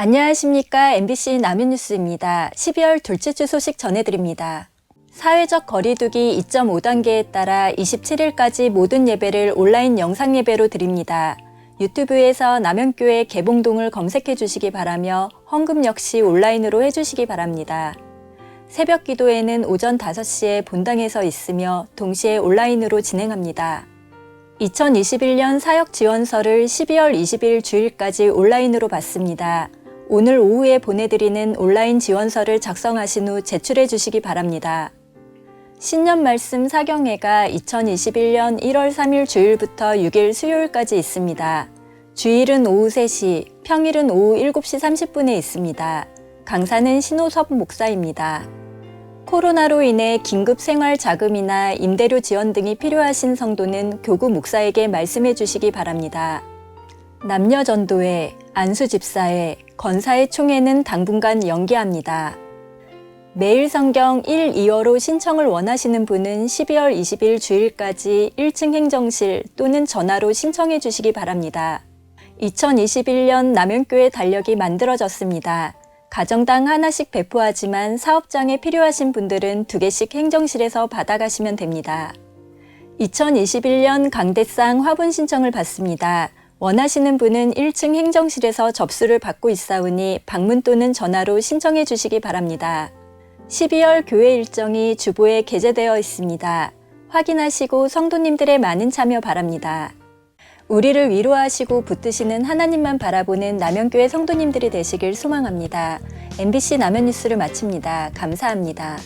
안녕하십니까. MBC 남윤뉴스입니다. 12월 둘째 주 소식 전해드립니다. 사회적 거리두기 2.5단계에 따라 27일까지 모든 예배를 온라인 영상 예배로 드립니다. 유튜브에서 남현교회 개봉동을 검색해 주시기 바라며 헌금 역시 온라인으로 해주시기 바랍니다. 새벽 기도회는 오전 5시에 본당에서 있으며 동시에 온라인으로 진행합니다. 2021년 사역 지원서를 12월 20일 주일까지 온라인으로 받습니다. 오늘 오후에 보내드리는 온라인 지원서를 작성하신 후 제출해 주시기 바랍니다. 신년 말씀 사경회가 2021년 1월 3일 주일부터 6일 수요일까지 있습니다. 주일은 오후 3시, 평일은 오후 7시 30분에 있습니다. 강사는 신호섭 목사입니다. 코로나로 인해 긴급 생활 자금이나 임대료 지원 등이 필요하신 성도는 교구 목사에게 말씀해 주시기 바랍니다. 남녀 전도회, 안수 집사회, 건사의 총회는 당분간 연기합니다. 매일 성경 1, 2어로 신청을 원하시는 분은 12월 20일 주일까지 1층 행정실 또는 전화로 신청해 주시기 바랍니다. 2021년 남현교회 달력이 만들어졌습니다. 가정당 하나씩 배포하지만 사업장에 필요하신 분들은 두 개씩 행정실에서 받아가시면 됩니다. 2021년 강대상 화분 신청을 받습니다. 원하시는 분은 1층 행정실에서 접수를 받고 있사오니 방문 또는 전화로 신청해 주시기 바랍니다. 12월 교회 일정이 주보에 게재되어 있습니다. 확인하시고 성도님들의 많은 참여 바랍니다. 우리를 위로하시고 붙드시는 하나님만 바라보는 남현교회 성도님들이 되시길 소망합니다. MBC 남현뉴스를 마칩니다. 감사합니다.